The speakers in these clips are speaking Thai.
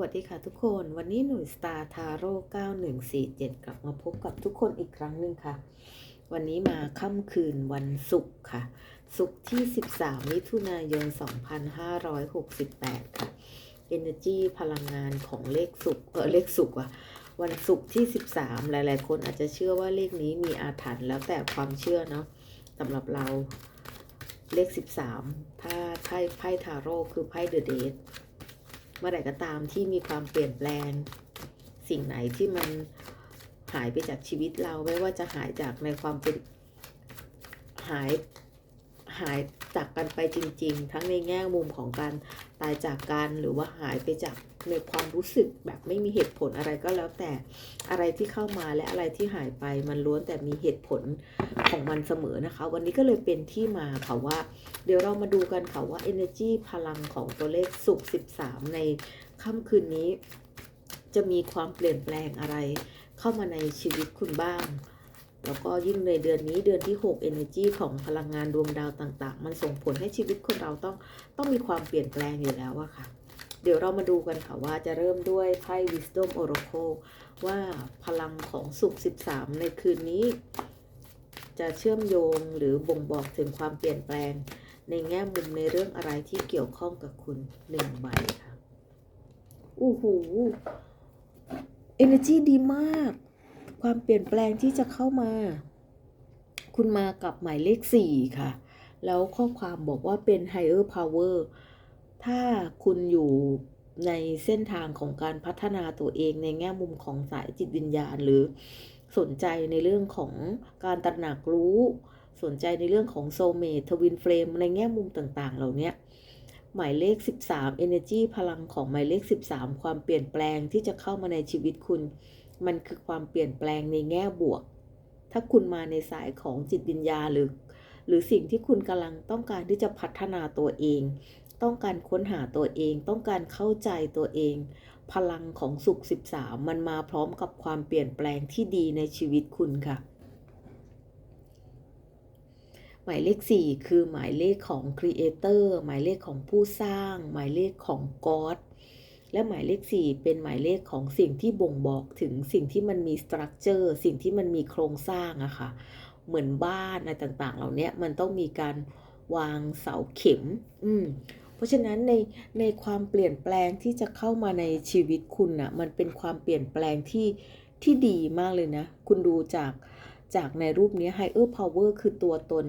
วัสดีค่ะทุกคน วันนี้หนุ่ยสตาร์ทาโร่9147 กลับมาพบกับทุกคนอีกครั้งหนึ่งค่ะ วันนี้มาค่ำคืนวันศุกร์ค่ะ ศุกร์ที่ 13 มิถุนายน 2568 ค่ะ Energy พลังงานของเลขศุกร์เออเลขศุกร์ว่ะวันศุกร์ที่ 13 หลาย ๆ คนอาจจะเชื่อว่าเลขนี้มีอาถรรพ์แล้วแต่ความเชื่อเนาะสำหรับเราเลข 13 ถ้าไพ่ไพ่ทาโร่คือไพ่เดอะเดท เมื่อไหร่ก็ตามที่มีความเปลี่ยนแปลง สิ่งไหนที่มันหายไปจากชีวิตเราไม่ว่าจะหายจากในความเป็นหายหายจากกันไปจริง ๆ ทั้งในแง่มุมของการตายจากกันหรือว่าหายไปจาก ในความรู้สึกแบบไม่มีเหตุผลอะไรก็แล้วแต่อะไรที่เข้ามาและอะไรที่หายไปมันล้วนแต่มีเหตุผลของมันเสมอนะคะ วันนี้ก็เลยเป็นที่มาค่ะว่า เดี๋ยวเรามาดูกันค่ะว่า energy พลังของตัวเลขสุก13 ในค่ำคืนนี้ จะมีความเปลี่ยนแปลงอะไร เข้ามาในชีวิตคุณบ้างแล้วก็ยิ่งในเดือนนี้เดือนที่ 6 energy ของพลังงานดวงดาวต่าง ๆ มันส่งผลให้ชีวิตคนเราต้องต้องมีความเปลี่ยนแปลงอยู่แล้วอะค่ะ เดี๋ยวเรามาดูกันค่ะว่าจะเริ่มด้วยไพ่ wisdom oracle ว่าพลังของสุก13 ในคืนนี้ จะเชื่อมโยงหรือบ่งบอกถึงความเปลี่ยนแปลง ในแง่มุมในเรื่องอะไรที่เกี่ยวข้องกับคุณหนึ่งใบค่ะอู้หู energy ดีมาก ความเปลี่ยนแปลงที่จะเข้ามา คุณมากับหมายเลขสี่ค่ะ แล้วข้อความบอกว่าเป็น higher power ถ้าคุณอยู่ในเส้นทางของการพัฒนาตัวเองในแง่มุมของสายจิตวิญญาณ หรือสนใจในเรื่องของการตระหนักรู้ สนใจในเรื่องของโซเมททวินเฟรมในแง่มุมต่าง ๆ เหล่านี้หมายเลข 13 Energy พลังของหมายเลข 13 ความเปลี่ยนแปลงที่จะเข้ามาในชีวิตคุณ มันคือความเปลี่ยนแปลงในแง่บวก ถ้าคุณมาในสายของจิตวิญญาณหรือ หรือสิ่งที่คุณกำลังต้องการที่จะพัฒนาตัวเอง ต้องการค้นหาตัวเอง ต้องการเข้าใจตัวเอง พลังของสุข 13 มันมาพร้อมกับความเปลี่ยนแปลงที่ดีในชีวิตคุณค่ะ หมายเลข 4 คือหมายเลขของ Creator หมายเลขของผู้สร้าง หมายเลขของ God และหมายเลข 4 เป็นหมายเลขของสิ่งที่บ่งบอกถึงสิ่งที่มันมีสตรัคเจอร์สิ่งที่มันมีโครงสร้างอะค่ะ เหมือนบ้านอะไรต่างๆ เหล่านี้มันต้องมีการวางเสาเข็ม อืม ราะฉะนั้นในในความเปลี่ยนแปลงที่จะเข้ามาในชีวิตคุณน่ะมันเป็นความเปลี่ยนแปลงที่ที่ดีมากเลยนะ คุณดูจากจากในรูปนี้ higher power คือตัวตน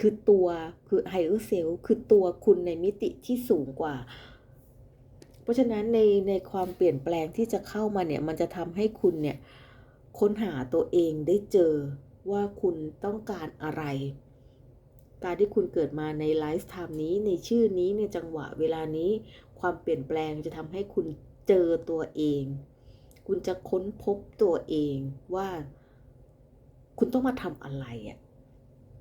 คือตัวคือ higher self คือตัวคุณในมิติที่สูงกว่า เพราะฉะนั้นในในความเปลี่ยนแปลงที่จะเข้ามาเนี่ย มันจะทำให้คุณเนี่ยค้นหาตัวเองได้เจอว่าคุณต้องการอะไร การที่คุณเกิดมาในไลฟ์ไทม์นี้ในชื่อนี้ในจังหวะเวลานี้ ความเปลี่ยนแปลงจะทำให้คุณเจอตัวเอง คุณจะค้นพบตัวเองว่า คุณต้องมาทำอะไรอะ่ะ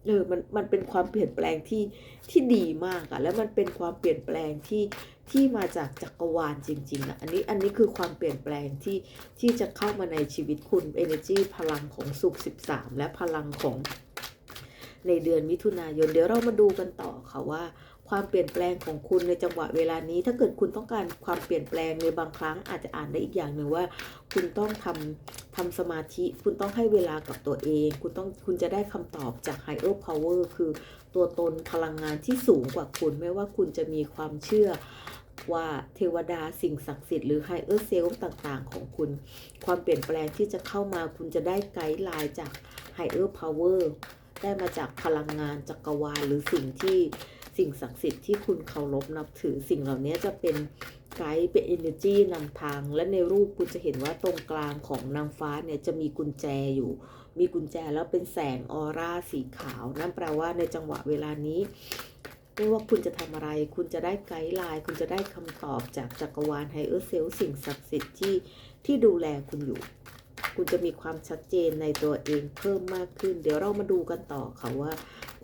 เออมันมันเป็นความเปลี่ยนแปลงที่ที่ดีมากอะแล้วมันเป็นความเปลี่ยนแปลงที่ที่มาจากจักรวาลจริงๆอะอันนี้อันนี้คือความเปลี่ยนแปลงที่ที่จะเข้ามาในชีวิตคุณ energy พลังของสุข 13 และพลังของ ในเดือนมิถุนายน เดี๋ยวเรามาดูกันต่อค่ะว่าความเปลี่ยนแปลงของคุณในจังหวะเวลานี้ ถ้าเกิดคุณต้องการความเปลี่ยนแปลงในบางครั้งอาจจะอ่านได้อีกอย่างหนึ่งว่า คุณต้องทำทำสมาธิ คุณต้องให้เวลากับตัวเอง คุณต้องคุณจะได้คำตอบจาก higher power คือตัวตนพลังงานที่สูงกว่าคุณไม่ว่าคุณจะมีความเชื่อว่าเทวดาสิ่งศักดิ์สิทธิ์หรือ higher self ต่างๆ ของคุณ ความเปลี่ยนแปลงที่จะเข้ามาคุณจะได้ไกด์ไลน์จาก higher power ได้มาจากพลังงานจักรวาลหรือสิ่งที่สิ่งศักดิ์สิทธิ์ที่คุณเคารพนับถือสิ่งเหล่านี้จะเป็นไกด์เป็น energy นำทาง และในรูปคุณจะเห็นว่าตรงกลางของนางฟ้าเนี่ยจะมีกุญแจอยู่ มีกุญแจแล้วเป็นแสงออร่าสีขาว นั่นแปลว่าในจังหวะเวลานี้ไม่ว่าคุณจะทำอะไร คุณจะได้ไกด์ไลน์ คุณจะได้คำตอบจากจักรวาลไฮเออร์เซลสิ่งศักดิ์สิทธิ์ที่ที่ดูแลคุณอยู่ คุณจะมีความชัดเจนในตัวเองเพิ่มมากขึ้น เดี๋ยวเรามาดูกันต่อค่ะว่า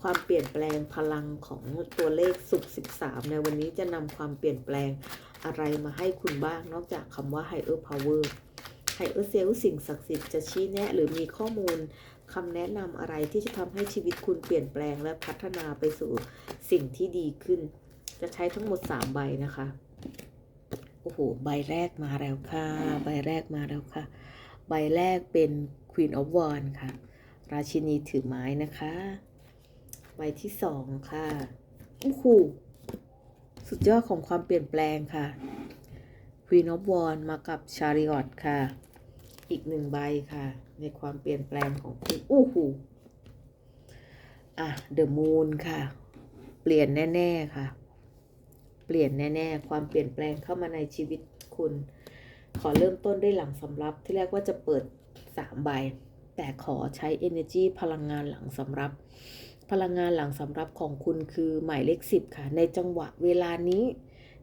ความเปลี่ยนแปลงพลังของตัวเลขสุข 13 ในวันนี้จะนำความเปลี่ยนแปลงอะไรมาให้คุณบ้าง นอกจากคำว่า higher power higher self สิ่งศักดิ์สิทธิ์จะชี้แนะหรือมีข้อมูลคำแนะนำอะไรที่จะทำให้ชีวิตคุณเปลี่ยนแปลงและพัฒนาไปสู่สิ่งที่ดีขึ้น จะใช้ทั้งหมด 3 ใบนะคะ โอ้โห ใบแรกมาแล้วค่ะ ใบแรกมาแล้วค่ะ ใบแรกเป็น Queen of Wands ค่ะ ราชินีถือไม้นะคะ ใบที่สองค่ะโอ้โหสุดยอดของความเปลี่ยนแปลงค่ะ Queen of Wands มากับ Chariot ค่ะ อีกหนึ่งใบค่ะ ในความเปลี่ยนแปลงของคุณโอ้โหอะ The Moon ค่ะ เปลี่ยนแน่ ๆ ค่ะ เปลี่ยนแน่ ๆ ความเปลี่ยนแปลงเข้ามาในชีวิตคุณ ขอเริ่มต้นด้วยหลังสำรับที่แรกว่าจะเปิด3ใบ แต่ขอใช้ energy พลังงานหลังสำรับ พลังงานหลังสำรับของคุณคือหมายเลข10 ค่ะ ในจังหวะเวลานี้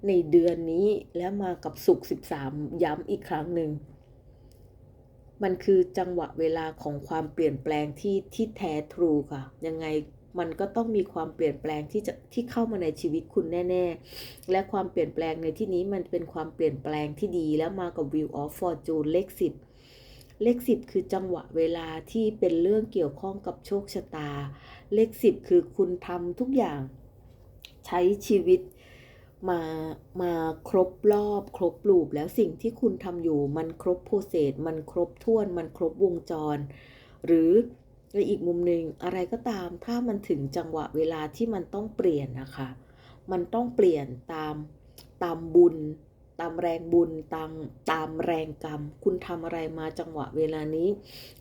ในเดือนนี้แล้วมากับสุก13 ย้ำอีกครั้งหนึ่ง มันคือจังหวะเวลาของความเปลี่ยนแปลงที่ที่แท้ทรูค่ะ ยังไง มันก็ต้องมีความเปลี่ยนแปลงที่จะที่เข้ามาในชีวิตคุณแน่ ๆ และความเปลี่ยนแปลงในที่นี้มันเป็นความเปลี่ยนแปลงที่ดีแล้วมากับ Wheel of Fortune เลข 10 เลข 10 คือจังหวะเวลาที่เป็นเรื่องเกี่ยวข้องกับโชคชะตา เลข 10 คือคุณทำทุกอย่างใช้ชีวิตมามาครบรอบครบลูปแล้วสิ่งที่คุณทำอยู่มันครบโปรเซสมันครบถ้วน มันครบวงจร หรือ ในอีกมุมหนึ่งอะไรก็ตามถ้ามันถึงจังหวะเวลาที่มันต้องเปลี่ยนนะคะ มันต้องเปลี่ยนตามตามบุญ ตามแรงบุญตามตามแรงกรรม คุณทำอะไรมาจังหวะเวลานี้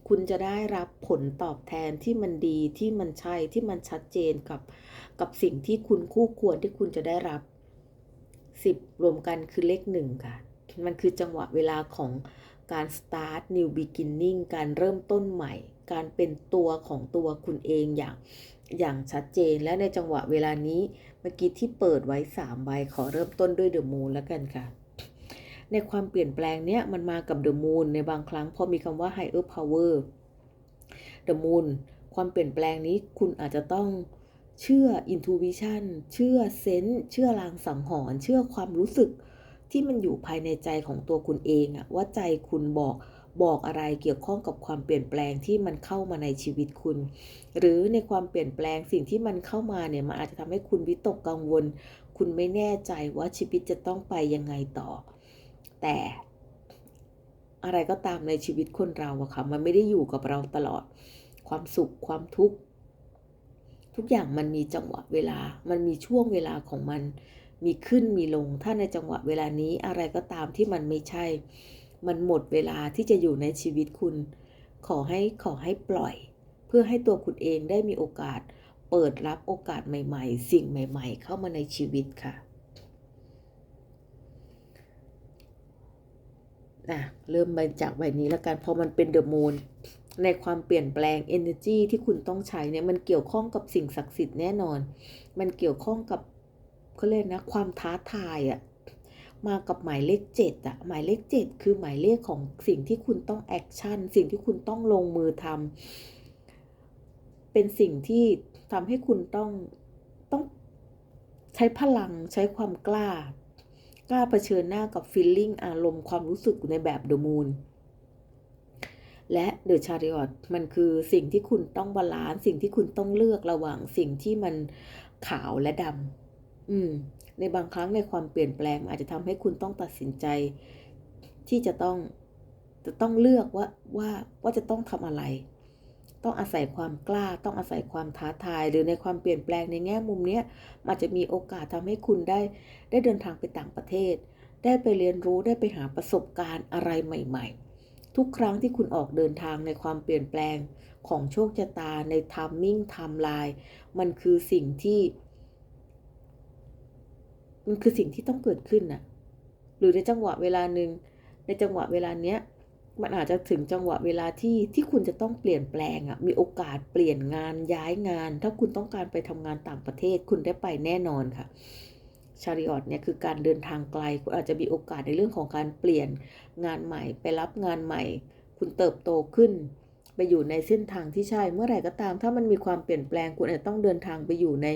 คุณจะได้รับผลตอบแทนที่มันดีที่มันใช่ที่มันชัดเจนกับกับสิ่งที่คุณคู่ควรที่คุณจะได้รับ10รวมกันคือเลขหนึ่งค่ะ มันคือจังหวะเวลาของการ start new beginning การเริ่มต้นใหม่ การเป็นตัวของตัวคุณเองอย่างอย่างชัดเจนและในจังหวะเวลานี้เมื่อกี้ที่เปิดไว้3ใบขอเริ่มต้นด้วย the moon แล้วกันค่ะ ในความเปลี่ยนแปลงเนี้ยมันมากับ the moon ในบางครั้งพอมีคำว่า higher power the moon ความเปลี่ยนแปลงนี้คุณอาจจะต้องเชื่อ intuition เชื่อเซนส์เชื่อลางสังหรณ์เชื่อความรู้สึกที่มันอยู่ภายในใจของตัวคุณเองอะว่าใจคุณบอก บอกอะไรเกี่ยวข้องกับความเปลี่ยนแปลงที่มันเข้ามาในชีวิตคุณ หรือในความเปลี่ยนแปลงสิ่งที่มันเข้ามาเนี่ยมันอาจจะทำให้คุณวิตกกังวล คุณไม่แน่ใจว่าชีวิตจะต้องไปยังไงต่อ แต่อะไรก็ตามในชีวิตคนเราอะค่ะมันไม่ได้อยู่กับเราตลอด ความสุขความทุกข์ทุกอย่างมันมีจังหวะเวลา มันมีช่วงเวลาของมัน มีขึ้นมีลง ถ้าในจังหวะเวลานี้อะไรก็ตามที่มันไม่ใช่ มันหมดเวลาที่จะอยู่ในชีวิตคุณ ขอให้ขอให้ปล่อย เพื่อให้ตัวคุณเองได้มีโอกาส เปิดรับโอกาสใหม่ ๆ สิ่งใหม่ ๆ เข้ามาในชีวิตค่ะนะเริ่มมาจากใบนี้แล้วกันพอมันเป็นเดอะมูนในความเปลี่ยนแปลง energy ที่คุณต้องใช้เนี่ยมันเกี่ยวข้องกับสิ่งศักดิ์สิทธิ์แน่นอน มันเกี่ยวข้องกับเขาเรียกนะความท้าทายอะ มากับหมายเลขเจ็ดอะหมายเลขเจ็ดคือหมายเลขของสิ่งที่คุณต้องแอคชั่นสิ่งที่คุณต้องลงมือทำเป็นสิ่งที่ทำให้คุณต้องต้องใช้พลังใช้ความกล้ากล้าเผชิญหน้ากับฟีลลิ่งอารมณ์ความรู้สึกในแบบเดอะมูนและเดอะชาริออตมันคือสิ่งที่คุณต้องบาลานซ์สิ่งที่คุณต้องเลือกระหว่างสิ่งที่มันขาวและดำอืม ในบางครั้งในความเปลี่ยนแปลงอาจจะทำให้คุณต้องตัดสินใจ ที่จะต้องจะต้องเลือกว่าว่าว่าจะต้องทำอะไร ต้องอาศัยความกล้า ต้องอาศัยความท้าทาย หรือในความเปลี่ยนแปลงในแง่มุมเนี้ยอาจจะมีโอกาสทำให้คุณได้ได้เดินทางไปต่างประเทศ ได้ไปเรียนรู้ได้ไปหาประสบการณ์อะไรใหม่ ๆ ทุกครั้งที่คุณออกเดินทางในความเปลี่ยนแปลงของโชคชะตาในทามมิ่งไทม์ไลน์มันคือสิ่งที่ มันคือสิ่งที่ต้องเกิดขึ้นน่ะหรือในจังหวะเวลาหนึ่งในจังหวะเวลาเนี้ยมันอาจจะถึงจังหวะเวลาที่ที่คุณจะต้องเปลี่ยนแปลงอะ่ะมีโอกาสเปลี่ยนงานย้ายงาน ถ้าคุณต้องการไปทำงานต่างประเทศคุณได้ไปแน่นอนค่ะชาริออตเนี่ยคือการเดินทางไกล คุณอาจจะมีโอกาสในเรื่องของการเปลี่ยนงานใหม่ ไปรับงานใหม่ คุณเติบโตขึ้น ไปอยู่ในเส้นทางที่ใช่ เมื่อไหร่ก็ตาม ถ้ามันมีความเปลี่ยนแปลงคุณอาจจะต้องเดินทางไปอยู่ใน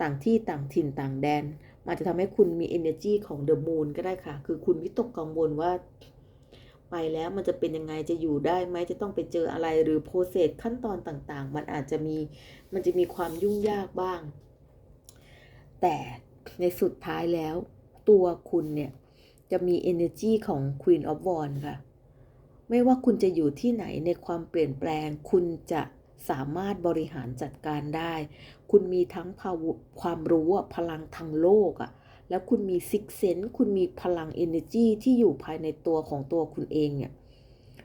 ต่างที่ต่างถิ่นต่างแดน อาจจะทำให้คุณมี energy ของ the moon ก็ได้ค่ะ คือคุณวิตกกังวลว่า ไปแล้วมันจะเป็นยังไงจะอยู่ได้ไหมจะต้องไปเจออะไรหรือโปรเซสขั้นตอนต่างๆ มันอาจจะมีมันจะมีความยุ่งยากบ้าง แต่ในสุดท้ายแล้วตัวคุณเนี่ยจะมี energy ของ Queen of Wands ค่ะ ไม่ว่าคุณจะอยู่ที่ไหนในความเปลี่ยนแปลง คุณจะ สามารถบริหารจัดการได้ คุณมีทั้งวความรู้พลังทางโลกอะแล้วคุณมีซิกเซนคุณมีพลัง energy ที่อยู่ภายในตัวของตัวคุณเองเนี่ย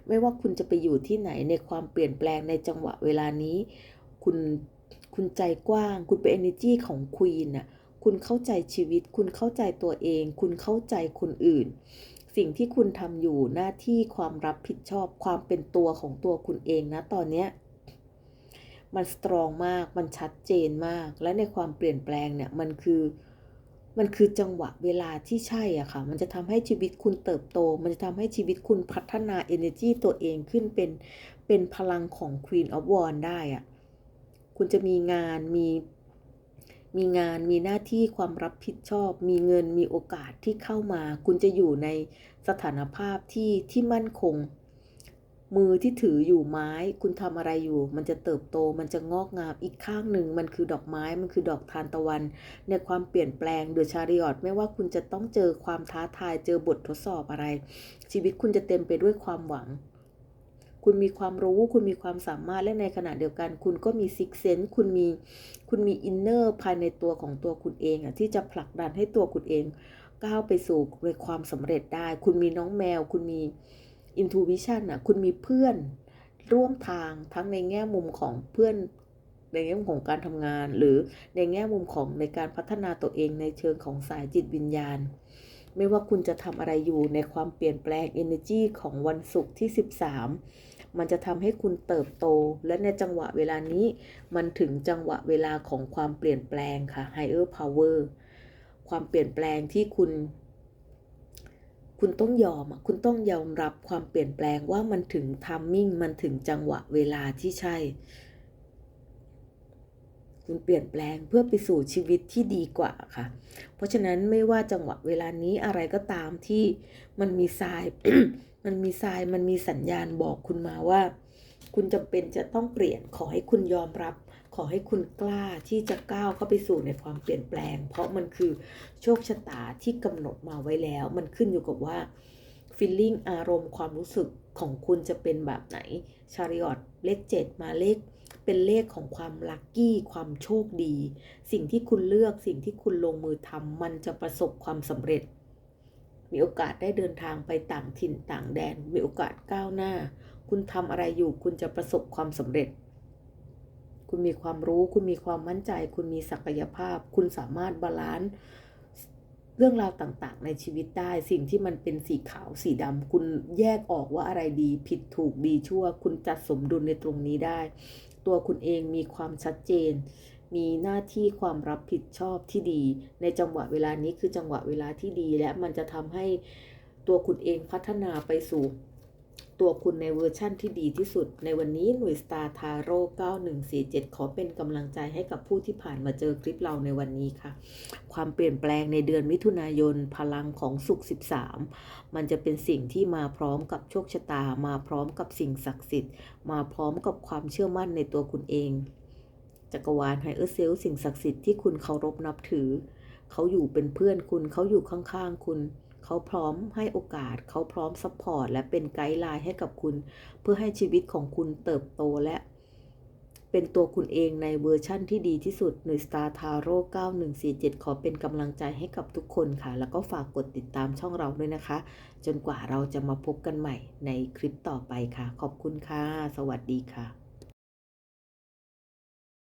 ไม่ว่าคุณจะไปอยู่ที่ไหนในความเปลี่ยนแปลงในจังหวะเวลานี้ คุณคุณใจกว้าง คุณเป็น energy ของควีนน่ะคุณเข้าใจชีวิต คุณเข้าใจตัวเอง คุณเข้าใจคนอื่น สิ่งที่คุณทำอยู่หน้าที่ความรับผิดชอบความเป็นตัวของตัวคุณเองนะตอนเนี้ย มันสตรองมาก มันชัดเจนมาก และในความเปลี่ยนแปลงเนี่ยมันคือ มันคือจังหวะเวลาที่ใช่อะค่ะ มันจะทำให้ชีวิตคุณเติบโต มันจะทำให้ชีวิตคุณพัฒนา energy ตัวเองขึ้นเป็น เป็นพลังของ Queen of w a n d ได้อะคุณจะมีงาน มี มีงาน มีหน้าที่ความรับผิดชอบ มีเงิน มีโอกาสที่เข้ามา คุณจะอยู่ในสถานภาพที่ ที่มั่นคง มือที่ถืออยู่ไม้ คุณทำอะไรอยู่ มันจะเติบโต มันจะงอกงามอีกข้างหนึ่ง มันคือดอกไม้ มันคือดอกทานตะวัน ในความเปลี่ยนแปลงโดยชาริออตไม่ว่าคุณจะต้องเจอความท้าทาย เจอบททดสอบอะไร ชีวิตคุณจะเต็มไปด้วยความหวัง คุณมีความรู้ คุณมีความสามารถ และในขณะเดียวกัน คุณก็มีซิกเซนต์คุณมี คุณมีอินเนอร์ภายในตัวของตัวคุณเองอะที่จะผลักดันให้ตัวคุณเอง ก้าวไปสู่ในความสำเร็จได้ คุณมีน้องแมว คุณมี อินทูวิชันอะคุณมีเพื่อนร่วมทางทั้งในแง่มุมของเพื่อนในแง่มุมของการทำงาน หรือในแง่มุมของในการพัฒนาตัวเองในเชิงของสายจิตวิญญาณ ไม่ว่าคุณจะทำอะไรอยู่ในความเปลี่ยนแปลง energy ของวันศุกร์ที่ 13 มันจะทำให้คุณเติบโต และในจังหวะเวลานี้มันถึงจังหวะเวลาของความเปลี่ยนแปลงค่ะ higher power ความเปลี่ยนแปลงที่คุณ คุณต้องยอมอะคุณต้องยอมรับความเปลี่ยนแปลงว่ามันถึงทัมมิ่งมันถึงจังหวะเวลาที่ใช่ คุณเปลี่ยนแปลงเพื่อไปสู่ชีวิตที่ดีกว่าค่ะ เพราะฉะนั้นไม่ว่าจังหวะเวลานี้อะไรก็ตามที่มันมีทราย มันมีทรายมันมีสัญญาณบอกคุณมาว่า คุณจำเป็นจะต้องเปลี่ยน ขอให้คุณยอมรับ ขอให้คุณกล้าที่จะก้าวเข้าไปสู่ในความเปลี่ยนแปลง เพราะมันคือโชคชะตาที่กำหนดมาไว้แล้ว มันขึ้นอยู่กับว่า feeling อารมณ์ความรู้สึกของคุณจะเป็นแบบไหน ชาริออตเลข7มาเลขเป็นเลขของความลัคกี้ ความโชคดี สิ่งที่คุณเลือกสิ่งที่คุณลงมือทำมันจะประสบความสำเร็จ มีโอกาสได้เดินทางไปต่างถิ่นต่างแดน มีโอกาสก้าวหน้า คุณทำอะไรอยู่ คุณจะประสบความสำเร็จ คุณมีความรู้ คุณมีความมั่นใจ คุณมีศักยภาพ คุณสามารถบาลานซ์เรื่องราวต่างๆ ในชีวิตได้ สิ่งที่มันเป็นสีขาวสีดำคุณแยกออกว่าอะไรดี ผิดถูกดีชั่ว คุณจัดสมดุลในตรงนี้ได้ ตัวคุณเองมีความชัดเจน มีหน้าที่ความรับผิดชอบที่ดี ในจังหวะเวลานี้คือจังหวะเวลาที่ดี และมันจะทำให้ตัวคุณเองพัฒนาไปสู่ ตัวคุณในเวอร์ชั่นที่ดีที่สุด ในวันนี้หน่วยสตาร์ทาโร่9147 ขอเป็นกำลังใจให้กับผู้ที่ผ่านมาเจอคลิปเราในวันนี้ค่ะ ความเปลี่ยนแปลงในเดือนมิถุนายนพลังของสุข 13 มันจะเป็นสิ่งที่มาพร้อมกับโชคชะตา มาพร้อมกับสิ่งศักดิ์สิทธิ์ มาพร้อมกับความเชื่อมั่นในตัวคุณเอง จักรวาลไฮเออร์เซลสิ่งศักดิ์สิทธิ์ที่คุณเคารพนับถือ เขาอยู่เป็นเพื่อนคุณ เขาอยู่ข้างๆคุณ เขาพร้อมให้โอกาส เขาพร้อมซัพพอร์ตและเป็นไกด์ไลน์ให้กับคุณ เพื่อให้ชีวิตของคุณเติบโตและ เป็นตัวคุณเองในเวอร์ชั่นที่ดีที่สุดหน่วยสตาร์ทาโร่9147 ขอเป็นกำลังใจให้กับทุกคนค่ะ แล้วก็ฝากกดติดตามช่องเราด้วยนะคะ จนกว่าเราจะมาพบกันใหม่ในคลิปต่อไปค่ะ ขอบคุณค่ะ สวัสดีค่ะ